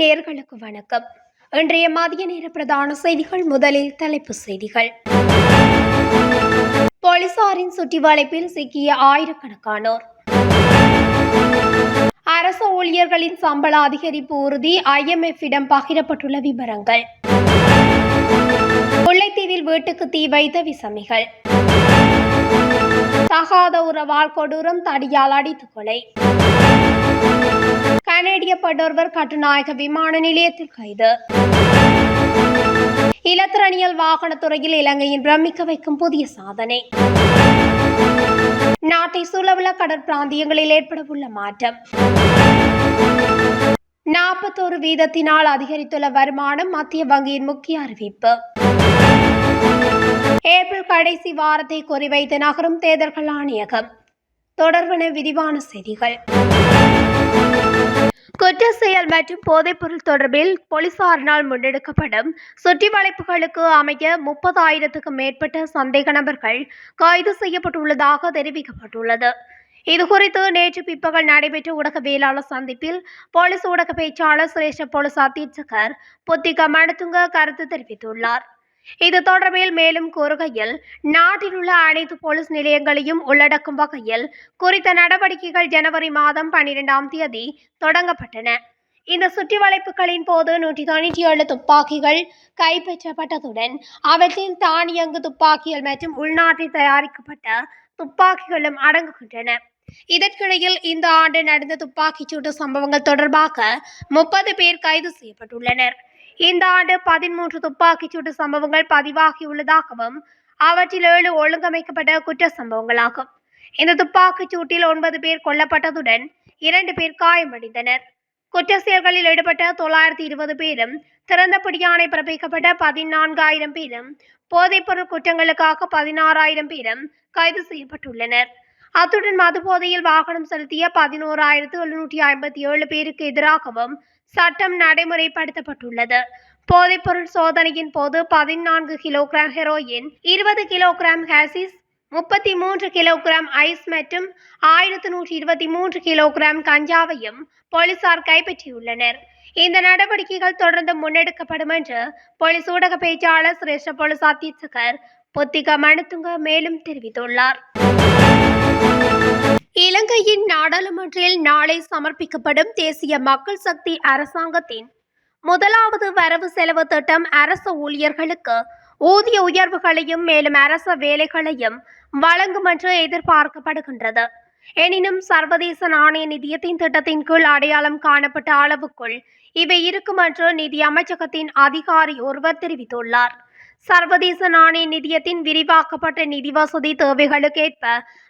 நேர்களுக்கு வணக்கம். இன்றைய மதிய நேர பிரதான செய்திகள் முதலில் தலைப்பு செய்திகள். போலீசாரின் சுற்றி வளைப்பில் சிக்கிய ஆயிரக்கணக்கானோர். அரசு ஊழியர்களின் சம்பள அதிகரிப்பு உறுதி ஐஎம்எஃப்பிடம் பகிரப்பட்டுள்ள விவரங்கள் முல்லைத்தீவில் வீட்டுக்கு தீ வைத்த விசமிகள். தகாத உறவால் கொடூரம் தடியால் அடித்து கொலை. கனேடிய படோர்வர் கட்டுநாயக விமான நிலையத்தில் கைது. இலத்திரனியல் வாகனத்துறையில் இலங்கையின் பிரமிக்க வைக்கும் புதிய சாதனை. நாட்டை சூழவுள்ள கடற்பிராந்தியங்களில் ஏற்படவுள்ள மாற்றம். நாற்பத்தோரு வீதத்தினால் அதிகரித்துள்ள வருமானம் மத்திய வங்கியின் முக்கிய அறிவிப்பு. ஏப்ரல் கடைசி வாரத்தை குறிவைத்து நகரும் தேர்தல்கள் ஆணையகம். தொடர்பான விரிவான செய்திகள். குற்ற செயல் மற்றும் போதைப்பொருள் தொடர்பில் போலீசாரினால் முன்னெடுக்கப்படும் சுற்றி வளைப்புகளுக்கு அமைய முப்பதாயிரத்துக்கும் மேற்பட்ட சந்தேக நபர்கள் கைது செய்யப்பட்டுள்ளதாக தெரிவிக்கப்பட்டுள்ளது. இதுகுறித்து நேற்று பிற்பகல் நடைபெற்ற ஊடகவியலாளர் சந்திப்பில் போலீஸ் ஊடக பேச்சாளர் சிரேஷ்ட போலீஸ் அத்தீட்சகர் புத்திக மணத்துங்க கருத்து தெரிவித்துள்ளார். இது தொடர்பில் மேலும் கூறுகையில் நாட்டில் உள்ள அனைத்து போலீஸ் நிலையங்களையும் உள்ளடக்கும் வகையில் குறித்த நடவடிக்கைகள் ஜனவரி மாதம் பன்னிரெண்டாம் தேதி தொடங்கப்பட்டன. இந்த சுற்றி வளைப்புகளின் போது நூற்றி தொண்ணூற்றி ஏழு துப்பாக்கிகள் கைப்பற்றப்பட்டதுடன் அவற்றில் தானியங்கு துப்பாக்கிகள் மற்றும் உள்நாட்டில் தயாரிக்கப்பட்ட துப்பாக்கிகளும் அடங்குகின்றன. இதற்கிடையில் இந்த ஆண்டு நடந்த துப்பாக்கிச்சூட்டு சம்பவங்கள் தொடர்பாக முப்பது பேர் கைது செய்யப்பட்டுள்ளனர். இந்த ஆண்டு பதிமூன்று துப்பாக்கிச்சூடு சம்பவங்கள் பதிவாகியுள்ளதாகவும் அவற்றில் ஏழு ஒழுங்கமைக்கப்பட்ட குற்ற சம்பவங்களாகும். இந்த துப்பாக்கிச் சூட்டில் ஒன்பது பேர் கொல்லப்பட்டதுடன் இரண்டு பேர் காயமடைந்தனர். குற்ற செயல்களில் ஈடுபட்ட தொள்ளாயிரத்தி இருபது பேரும் திறந்தபடியானை பிறப்பிக்கப்பட்ட பதினான்காயிரம் பேரும் போதைப்பொருள் குற்றங்களுக்காக பதினாறாயிரம் பேரும் கைது செய்யப்பட்டுள்ளனர். அத்துடன் மதுபோதையில் வாகனம் செலுத்திய பதினோராயிரத்து எழுநூற்றி ஐம்பத்தி ஏழு பேருக்கு எதிராகவும் சட்டம் நடைமுறைப்படுத்தப்பட்டுள்ளது. போதைப்பொருள் சோதனையின் போது பதினான்கு கிலோகிராம் ஹெரோயின் இருபது கிலோகிராம் ஹாசிஸ் முப்பத்தி மூன்று கிலோகிராம் ஐஸ் மற்றும் ஆயிரத்து நூற்றி இருபத்தி மூன்று கிலோகிராம் கஞ்சாவையும் போலீசார் கைப்பற்றியுள்ளனர். இந்த நடவடிக்கைகள் தொடர்ந்து முன்னெடுக்கப்படும் என்று போலீஸ் ஊடக பேச்சாளர் சிரேஷ்ட போலீஸ் அத்தீட்சகர் பொத்திகா மணத்துங்க மேலும் தெரிவித்துள்ளார். இலங்கையின் நாடாளுமன்றில் நாளை சமர்ப்பிக்கப்படும் தேசிய மக்கள் சக்தி அரசாங்கத்தின் முதலாவது வரவு செலவு திட்டம் அரசு ஊழியர்களுக்கு ஊதிய உயர்வுகளையும் மேலும் அரச வேலைகளையும் வழங்கும் என்று எதிர்பார்க்கப்படுகின்றது. எனினும் சர்வதேச நாணய நிதியத்தின் திட்டத்தின் கீழ் அடையாளம் காணப்பட்ட அளவுக்குள் இவை இருக்கும் என்று நிதி அமைச்சகத்தின் அதிகாரி ஒருவர் தெரிவித்துள்ளார். சர்வதேச நாணய நிதியத்தின் விரிவாக்கப்பட்ட நிதி வசதி தேவைகளுக்கேற்ப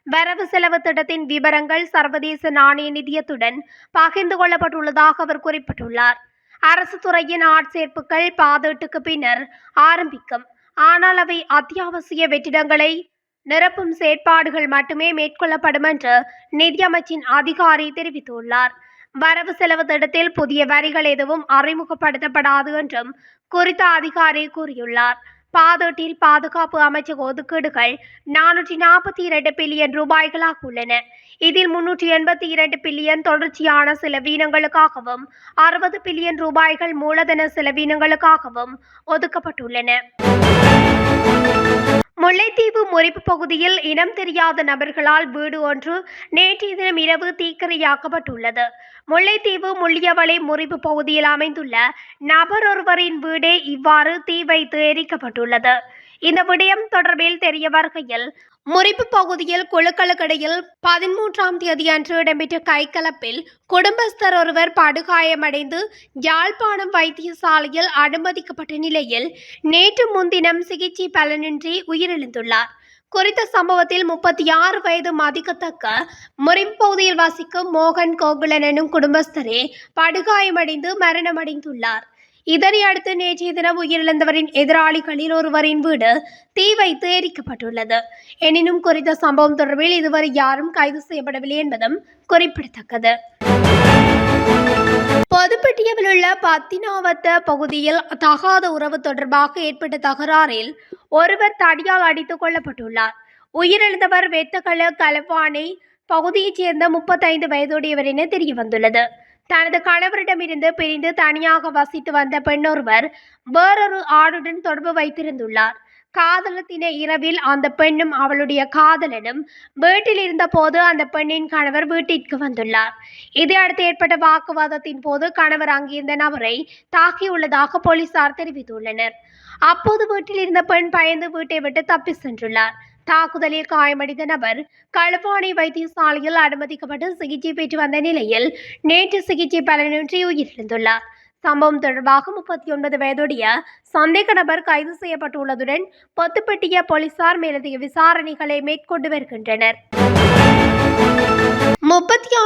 வரவு செலவு திட்டத்தின் விவரங்கள் சர்வதேச நாணய நிதியத்துடன் பகிர்ந்து கொள்ளப்பட்டுள்ளதாக அவர் குறிப்பிட்டுள்ளார். அரசு துறையின் ஆட்சேர்ப்புகள் பாதீட்டுக்கு பின்னர் ஆரம்பிக்கும். ஆனால் அவை அத்தியாவசிய வெற்றிடங்களை நிரப்பும் செயற்பாடுகள் மட்டுமே மேற்கொள்ளப்படும் என்று நிதியமைச்சின் அதிகாரி தெரிவித்துள்ளார். வரவு செலவு திட்டத்தில் புதிய வரிகள் எதுவும் அறிமுகப்படுத்தப்படாது என்றும் குறித்த அதிகாரி கூறியுள்ளார். பாதீட்டில் பாதுகாப்பு அமைச்சக ஒதுக்கீடுகள் நானூற்றி நாற்பத்தி இரண்டு பில்லியன் ரூபாய்களாக உள்ளன. இதில் முன்னூற்றி எண்பத்தி இரண்டு பில்லியன் தொடர்ச்சியான செலவீனங்களுக்காகவும் அறுபது பில்லியன் ரூபாய்கள் மூலதன செலவீனங்களுக்காகவும் ஒதுக்கப்பட்டுள்ளன. முல்லைத்தீவு முறிப்பு பகுதியில் இனம் தெரியாத நபர்களால் வீடு ஒன்று நேற்றைய தினம் இரவு தீக்கிரையாக்கப்பட்டுள்ளது. முல்லைத்தீவு முள்ளியவளை முறிப்பு பகுதியில் அமைந்துள்ள நபர் ஒருவரின் வீடே இவ்வாறு தீ வைத்து எரிக்கப்பட்டுள்ளது. இந்த விடயம் தொடர்பில் தெரிய வருகையில் முறிப்பு பகுதியில் குழுக்களுக்கிடையில் பதிமூன்றாம் தேதி அன்று இடம்பெற்ற கைகலப்பில் குடும்பஸ்தர் ஒருவர் படுகாயமடைந்து யாழ்ப்பாணம் வைத்தியசாலையில் அனுமதிக்கப்பட்ட நிலையில் நேற்று முன்தினம் சிகிச்சை பலனின்றி உயிரிழந்துள்ளார். குறித்த சம்பவத்தில் முப்பத்தி ஆறு வயது மதிக்கத்தக்க முறிப்பு பகுதியில் வசிக்கும் மோகன் கோகுலன் எனும் குடும்பஸ்தரே படுகாயமடைந்து மரணமடைந்துள்ளார். இதனை அடுத்து நேற்றைய தினம் உயிரிழந்தவரின் எதிராளிகளில் ஒருவரின் வீடு தீ வைத்து எரிக்கப்பட்டுள்ளது. எனினும் குறித்த சம்பவம் தொடர்பில் இதுவரை யாரும் கைது செய்யப்படவில்லை என்பதும் குறிப்பிடத்தக்கது. பொதுப்பட்டியவில் உள்ள பத்தினாவத்த பகுதியில் தகாத உறவு தொடர்பாக ஏற்பட்ட தகராறில் ஒருவர் தடியால் அடித்துக் கொள்ளப்பட்டுள்ளார் உயிரிழந்தவர் வெத்தகல கலவானை பகுதியைச் சேர்ந்த முப்பத்தைந்து வயதுடையவர் என தெரிய வந்துள்ளது தனது கணவரிடமிருந்து பிரிந்து தனியாக வசித்து வந்த பெண்ணொருவர் வேறொரு ஆணுடன் தொடர்பு வைத்திருந்துள்ளார். காதலத்தின இரவில் அந்த பெண்ணும் அவளுடைய காதலனும் வீட்டில் இருந்தபோது அந்த பெண்ணின் கணவர் வீட்டிற்கு வந்துள்ளார். இதையடுத்து ஏற்பட்ட வாக்குவாதத்தின் போது கணவர் அங்கிருந்த நபரை தாக்கியுள்ளதாக போலீசார் தெரிவித்துள்ளனர். அப்போது வீட்டில் இருந்த பெண் பயந்து வீட்டை விட்டு தப்பி சென்றுள்ளார். தாக்குதலில் காயமடைந்த நபர் களுவாணி வைத்தியசாலையில் அனுமதிக்கப்பட்டு சிகிச்சை பெற்று வந்த நிலையில் நேற்று சிகிச்சை பலனின்றி உயிரிழந்துள்ளார். சம்பவம் தொடர்பாக முப்பத்தி ஒன்பது வயதுடைய சந்தேக நபர் கைது செய்யப்பட்டுள்ளதுடன் பொத்துப்பட்டிய போலீசார் மேலதிக விசாரணைகளை மேற்கொண்டு வருகின்றனர்.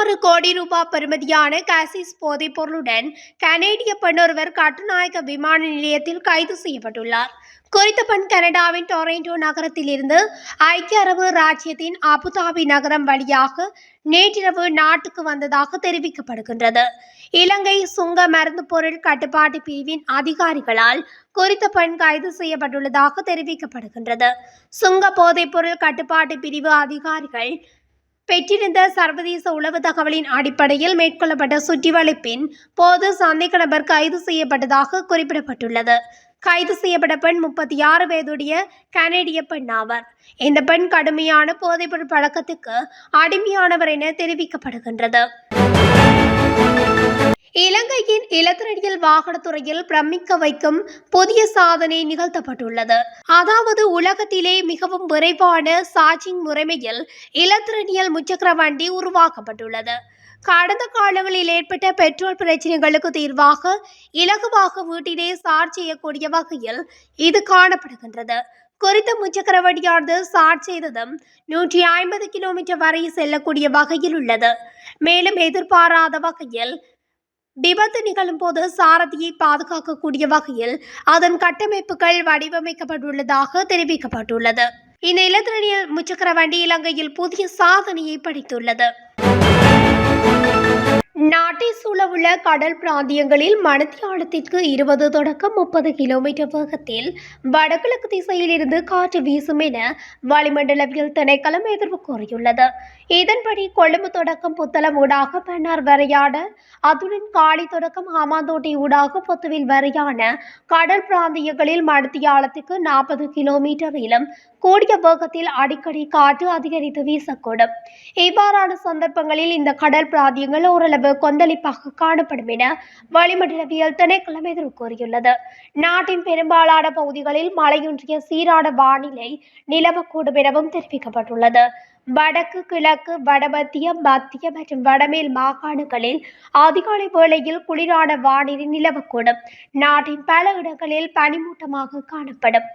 பதினாறு கோடி ரூபாய் பெறுமதியான காசிஸ் போதைப் பொருளுடன் கனேடிய பெண்ணொருவர் கட்டுநாயக்க விமான நிலையத்தில் கைது செய்யப்பட்டுள்ளார். குறித்த பெண் கனடாவின் டொரண்டோ நகரத்தில் இருந்து ஐக்கிய அரபு ராஜ்யத்தின் அபுதாபி நகரம் வழியாக நேற்றிரவு நாட்டுக்கு வந்ததாக தெரிவிக்கப்படுகின்றது. இலங்கை சுங்க மருந்து பொருள் கட்டுப்பாட்டு பிரிவின் அதிகாரிகளால் குறித்த பெண் கைது செய்யப்பட்டுள்ளதாக தெரிவிக்கப்படுகின்றது. சுங்க போதைப் பொருள் கட்டுப்பாட்டு பிரிவு அதிகாரிகள் பெற்றிருந்த சர்வதேச உளவு தகவலின் அடிப்படையில் மேற்கொள்ளப்பட்ட சுற்றிவளைப்பின் போது சந்தேக நபர் கைது செய்யப்பட்டதாக குறிப்பிடப்பட்டுள்ளது. கைது செய்யப்பட்ட பெண் முப்பத்தி ஆறு வயதுடைய கனேடிய பெண் ஆவார். இந்த பெண் கடுமையான போதைப்பொருள் பழக்கத்துக்கு அடிமையானவர் என தெரிவிக்கப்படுகின்றது. இலங்கையின் இலத்திரனியல் வாகனத்துறையில் பிரமிக்க வைக்கும் புதிய சாதனை நிகழ்த்தப்பட்டுள்ளது. அதாவது உலகத்திலே மிகவும் விரைவான சார்ஜிங் முறைமையில் இலத்திரனியல் முச்சக்கர வண்டி உருவாக்கப்பட்டுள்ளது. கடந்த காலங்களில் ஏற்பட்ட பெட்ரோல் பிரச்சனைகளுக்கு தீர்வாக இலகுவாக வீட்டிலே சார்ஜ் செய்யக்கூடிய வகையில் இது காணப்படுகின்றது. குறித்த முச்சக்கர வண்டியானது சார்ஜ் செய்ததும் நூற்றி ஐம்பது கிலோமீட்டர் வரை செல்லக்கூடிய வகையில் உள்ளது. மேலும் எதிர்பாராத வகையில் விபத்து நிகழும் போது சாரதியை பாதுகாக்கக்கூடிய வகையில் அதன் கட்டமைப்புகள் வடிவமைக்கப்பட்டுள்ளதாக தெரிவிக்கப்பட்டுள்ளது. இந்த இலத்திரனியல் முச்சக்கர வண்டி இலங்கையில் புதிய சாதனையை படைத்துள்ளது. நாட்டை சூழவுள்ள கடல் பிராந்தியங்களில் மணித்தியாலத்திற்கு இருபது தொடக்கம் முப்பது கிலோமீட்டர் வேகத்தில் வடகிழக்கு திசையில் இருந்து காற்று வீசும் என வளிமண்டலவியல் திணைக்களம் எதிர்ப்பு கூறியுள்ளது. இதன்படி கொழும்பு தொடக்கம் புத்தளம் ஊடாக பன்னார் வரையான அத்துடன் காளி தொடக்கம் ஹமாந்தோட்டை ஊடாக பொத்துவில் வரையான கடல் பிராந்தியங்களில் மணித்தியாலத்துக்கு நாற்பது கிலோமீட்டரிலும் கூடிய வேகத்தில் அடிக்கடி காற்று அதிகரித்து வீசக்கூடும். இவ்வாறான சந்தர்ப்பங்களில் இந்த கடல் பிராந்தியங்கள் ஓரளவு கொந்தளிப்பாக காணப்படும் என வளிமண்டலவியல் திணைக்களம் எதிர்ப்பு கூறியுள்ளது நாட்டின் பெரும்பாலான பகுதிகளில் மழையொன்றிய சீரான வானிலை நிலவக்கூடும் எனவும் தெரிவிக்கப்பட்டுள்ளது. வடக்கு கிழக்கு வடமத்திய மத்திய மற்றும் வடமேல் மாகாணங்களில் அதிகாலை வேளையில் குளிரான வானிலை நிலவக்கூடும். நாட்டின் பல இடங்களில் பனிமூட்டமாக காணப்படும்.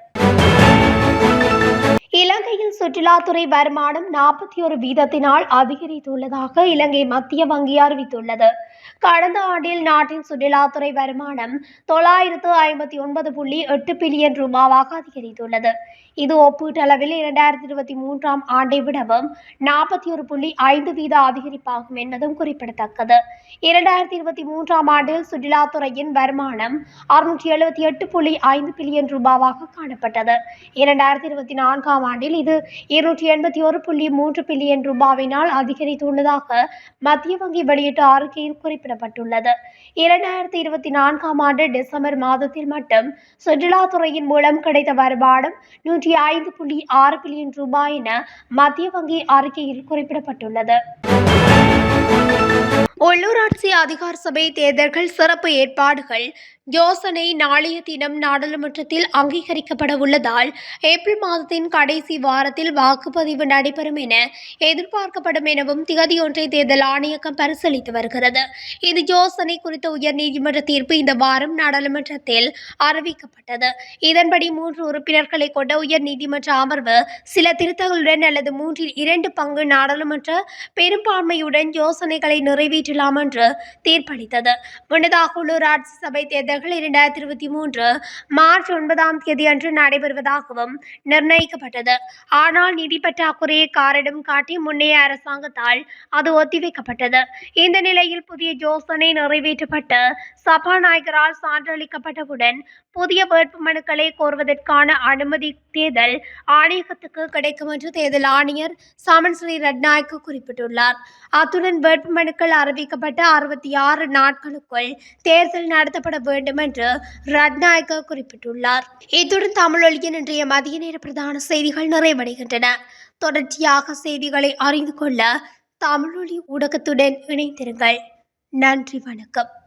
இலங்கையில் சுற்றுலாத்துறை வருமானம் நாற்பத்தி ஒரு வீதத்தினால் அதிகரித்துள்ளதாக இலங்கை மத்திய வங்கி அறிவித்துள்ளது. கடந்த ஆண்டில் நாட்டின் சுற்றுலாத்துறை வருமானம் தொள்ளாயிரத்து ஐம்பத்தி ஒன்பது புள்ளி எட்டு பில்லியன் ரூபாவாக அதிகரித்துள்ளது. இது ஒப்பீட்டளவில் இரண்டாயிரத்தி இருபத்தி மூன்றாம் ஆண்டை விடவும் நாற்பத்தி ஒரு புள்ளி ஐந்து வீத அதிகரிப்பாகும் என்பதும் குறிப்பிடத்தக்கது. இரண்டாயிரத்தி இருபத்தி மூன்றாம் ஆண்டில் சுற்றுலாத்துறையின் வருமானம் அறுநூற்றி எழுபத்தி எட்டு புள்ளி ஐந்து பில்லியன் ரூபாவாக காணப்பட்டது. இரண்டாயிரத்தி இருபத்தி நான்காம் ஆண்டில் இது இருநூற்றி எண்பத்தி ஒரு புள்ளி மூன்று பில்லியன் ரூபாவினால் அதிகரித்துள்ளதாக மத்திய வங்கி வெளியிட்ட அறிக்கையில் குறி குறிப்பிடப்பட்டுள்ளது. இரண்டாயிரத்தி இருபத்தி நான்காம் ஆண்டு டிசம்பர் மாதத்தில் மட்டும் சுற்றுலாத்துறையின் மூலம் கிடைத்த வருமானம் நூற்றி ஐந்து புள்ளி ஆறு பில்லியன் ரூபாய் என மத்திய வங்கி அறிக்கையில் குறிப்பிடப்பட்டுள்ளது. உள்ளூராட்சி அதிகார சபை தேர்தல்கள் சிறப்பு ஏற்பாடுகள் யோசனை நாளைய தினம் நாடாளுமன்றத்தில் அங்கீகரிக்கப்பட உள்ளதால் ஏப்ரல் மாதத்தின் கடைசி வாரத்தில் வாக்குப்பதிவு நடைபெறும் என எதிர்பார்க்கப்படும் எனவும் திகதியொன்றை தேர்தல் ஆணையகம் பரிசீலித்து வருகிறது. இது யோசனை குறித்த உயர்நீதிமன்ற தீர்ப்பு இந்த வாரம் நாடாளுமன்றத்தில் அறிவிக்கப்பட்டது. இதன்படி மூன்று உறுப்பினர்களை கொண்ட உயர்நீதிமன்ற அமர்வு சில திருத்தங்களுடன் அல்லது மூன்றில் இரண்டு பங்கு நாடாளுமன்ற பெரும்பான்மையுடன் யோசனைகளை நிறைவேற்றலாம் என்று தீர்ப்பளித்தது. முன்னதாக உள்ளூராட்சி சபை தேர்தல் தேர்தல்கள் இரண்டாயிரத்தி இருபத்தி மூன்று மார்ச் ஒன்பதாம் தேதி அன்று நடைபெறுவதாகவும் நிர்ணயிக்கப்பட்டது. ஆனால் நிதி பற்றாக்குறையை காரணம் காட்டி முன்னைய அரசாங்கத்தால் அது ஒத்திவைக்கப்பட்டது. இந்த நிலையில் புதிய யோசனை நிறைவேற்றப்பட்டு சபாநாயகரால் சான்றளிக்கப்பட்டவுடன் புதிய வேட்புமனுக்களை கோருவதற்கான அனுமதி தேர்தல் ஆணையகத்துக்கு கிடைக்கும் என்று தேர்தல் ஆணையர் சாமன் ஸ்ரீ ரட்நாயக்கு குறிப்பிட்டுள்ளார். அத்துடன் வேட்புமனுக்கள் அறிவிக்கப்பட்ட அறுபத்தி ஆறு நாட்களுக்குள் தேர்தல் நடத்தப்பட வேண்டும் என்று ரட்நாயக்க குறிப்பிட்டுள்ளார். இத்துடன் தமிழொலியின் இன்றைய மதிய நேர பிரதான செய்திகள் நிறைவடைகின்றன. தொடர்ச்சியாக செய்திகளை அறிந்து கொள்ள தமிழொலி ஊடகத்துடன் இணைந்திருங்கள். நன்றி வணக்கம்.